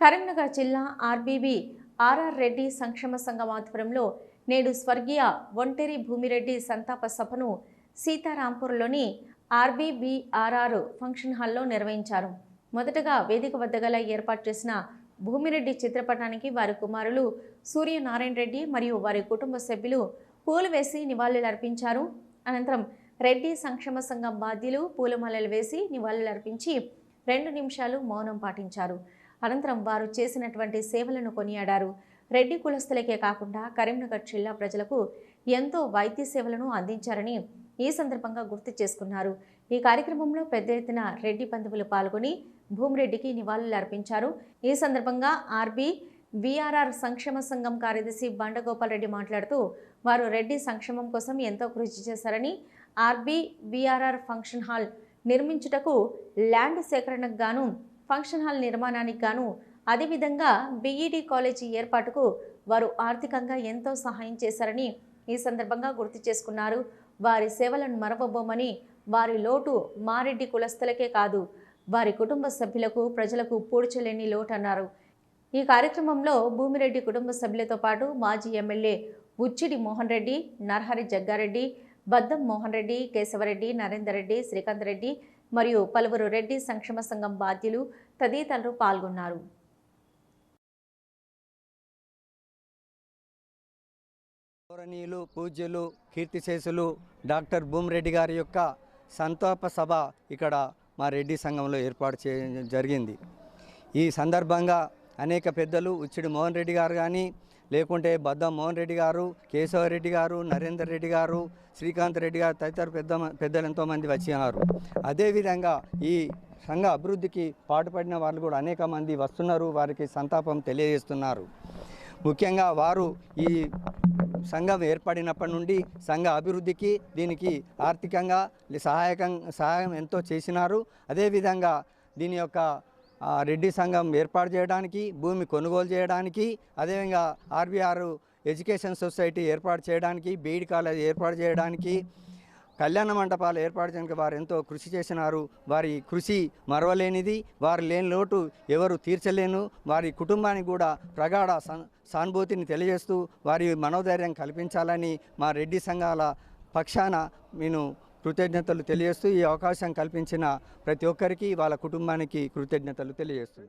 కరీంనగర్ జిల్లా ఆర్బీబీ ఆర్ఆర్ రెడ్డి సంక్షేమ సంఘం ఆధ్వర్యంలో నేడు స్వర్గీయ ఒంటేరి భూమిరెడ్డి సంతాప సభను సీతారాంపూర్లోని ఆర్బీబీఆర్ఆర్ ఫంక్షన్ హాల్లో నిర్వహించారు. మొదటగా వేదిక వద్ద గల ఏర్పాటు చేసిన భూమిరెడ్డి చిత్రపటానికి వారి కుమారులు సూర్యనారాయణ రెడ్డి మరియు వారి కుటుంబ సభ్యులు పూలు వేసి నివాళులర్పించారు అనంతరం రెడ్డి సంక్షేమ సంఘం బాధ్యులు పూలమాలలు వేసి నివాళులర్పించి రెండు నిమిషాలు మౌనం పాటించారు. అనంతరం వారు చేసినటువంటి సేవలను కొనియాడారు. రెడ్డి కులస్తులకే కాకుండా కరీంనగర్ జిల్లా ప్రజలకు ఎంతో వైద్య సేవలను అందించారని ఈ సందర్భంగా గుర్తు చేసుకున్నారు. ఈ కార్యక్రమంలో పెద్ద ఎత్తున రెడ్డి బంధువులు పాల్గొని భూమిరెడ్డికి నివాళులు అర్పించారు. ఈ సందర్భంగా ఆర్బీ విఆర్ఆర్ సంక్షేమ సంఘం కార్యదర్శి బండగోపాల్ రెడ్డి మాట్లాడుతూ వారు రెడ్డి సంక్షేమం కోసం ఎంతో కృషి చేశారని ఆర్బీ విఆర్ఆర్ ఫంక్షన్ హాల్ నిర్మించుటకు ల్యాండ్ సేకరణకు గాను ఫంక్షన్ హాల్ నిర్మాణానికి గాను అదేవిధంగా బీఈడి కాలేజీ ఏర్పాటుకు వారు ఆర్థికంగా ఎంతో సహాయం చేశారని ఈ సందర్భంగా గుర్తు చేసుకున్నారు. వారి సేవలను మరవబోమని వారి లోటు మారెడ్డి కులస్తులకే కాదు వారి కుటుంబ సభ్యులకు ప్రజలకు పూడ్చలేని లోటు అన్నారు. ఈ కార్యక్రమంలో భూమిరెడ్డి కుటుంబ సభ్యులతో పాటు మాజీ ఎమ్మెల్యే ఉచ్చిడి మోహన్ రెడ్డి నర్హరి జగ్గారెడ్డి బద్దం మోహన్ రెడ్డి కేశవరెడ్డి నరేందర్ రెడ్డి శ్రీకాంత్ రెడ్డి మరియు పలువురు రెడ్డి సంక్షేమ సంఘం బాధ్యులు తదితరులు పాల్గొన్నారు. గౌరవనీయులు పూజ్యులు కీర్తిశేషులు డాక్టర్ భూమిరెడ్డి గారి యొక్క సంతాప సభ ఇక్కడ మా రెడ్డి సంఘంలో ఏర్పాటు చే జరిగింది. ఈ సందర్భంగా అనేక పెద్దలు ఉచ్చిడి మోహన్ రెడ్డి గారు కానీ లేకుంటే బద్ద మోహన్ రెడ్డి గారు కేశవరెడ్డి గారు నరేందర్ రెడ్డి గారు శ్రీకాంత్ రెడ్డి గారు తదితర పెద్ద పెద్దలు ఎంతోమంది వచ్చినారు అదేవిధంగా ఈ సంఘ అభివృద్ధికి పాటుపడిన వాళ్ళు కూడా అనేక మంది వస్తున్నారు. వారికి సంతాపం తెలియజేస్తున్నారు. ముఖ్యంగా వారు ఈ సంఘం ఏర్పడినప్పటి నుండి సంఘ అభివృద్ధికి దీనికి ఆర్థికంగా సహాయకం సహాయం ఎంతో చేసినారు. అదేవిధంగా దీని యొక్క రెడ్డి సంఘం ఏర్పాటు చేయడానికి భూమి కొనుగోలు చేయడానికి అదేవిధంగా ఆర్బీఆర్ ఎడ్యుకేషన్ సొసైటీ ఏర్పాటు చేయడానికి బీఈడి కాలేజ్ ఏర్పాటు చేయడానికి కళ్యాణ మంటపాలు ఏర్పాటు చేయడానికి వారు ఎంతో కృషి చేసినారు. వారి కృషి మరవలేనిది వారు లేని లోటు ఎవరు తీర్చలేను. వారి కుటుంబానికి కూడా ప్రగాఢ సానుభూతిని తెలియజేస్తూ వారి మనోధైర్యం కల్పించాలని మా రెడ్డి సంఘాల పక్షాన నేను కృతజ్ఞతలు తెలియజేస్తూ ఈ అవకాశం కల్పించిన ప్రతి ఒక్కరికి వాళ్ళ కుటుంబానికి కృతజ్ఞతలు తెలియజేస్తుంది